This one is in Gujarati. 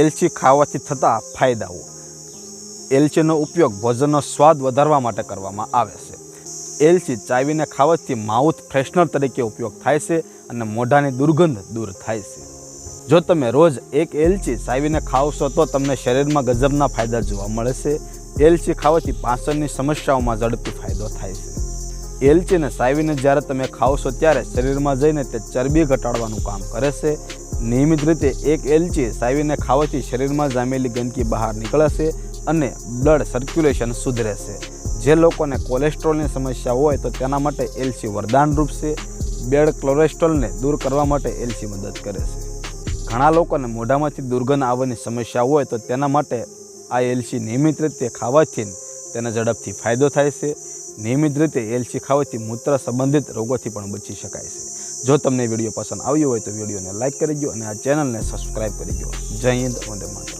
એલચી ખાવાથી થતા ફાયદાઓ. એલચીનો ઉપયોગ ભોજનનો સ્વાદ વધારવા માટે કરવામાં આવે છે. એલચી ચાવીને ખાવાથી માઉથ ફ્રેશનર તરીકે ઉપયોગ થાય છે અને મોઢાની દુર્ગંધ દૂર થાય છે. જો તમે રોજ એક એલચી ચાવીને ખાવશો તો તમને શરીરમાં ગજબના ફાયદા જોવા મળે છે. એલચી ખાવાથી પાચનની સમસ્યાઓમાં ઝડપી ફાયદો થાય છે. એલચીને ચાવીને જ્યારે તમે ખાવશો ત્યારે શરીરમાં જઈને તે ચરબી ઘટાડવાનું કામ કરે છે. નિયમિત રીતે એક એલચી સાવીને ખાવાથી શરીરમાં જામેલી ગંદકી બહાર નીકળશે અને બ્લડ સર્ક્યુલેશન સુધરે છે જે લોકોને કોલેસ્ટ્રોલની સમસ્યા હોય તો તેના માટે એલચી વરદાનરૂપ છે બેડ કોલેસ્ટ્રોલને દૂર કરવા માટે એલચી મદદ કરે છે ઘણા લોકોને મોઢામાંથી દુર્ગંધ આવવાની સમસ્યા હોય તો તેના માટે આ એલચી નિયમિત રીતે ખાવાથી તેને ઝડપથી ફાયદો થાય છે. નિયમિત રીતે એલચી ખાવાથી મૂત્ર સંબંધિત રોગોથી પણ બચી શકાય છે. જો તમને વીડિયો પસંદ આવ્યો હોય તો વિડીયોને લાઇક કરી દો અને આ ચેનલને સબસ્ક્રાઈબ કરી દો જય હિન્દ, વંદે માતરમ.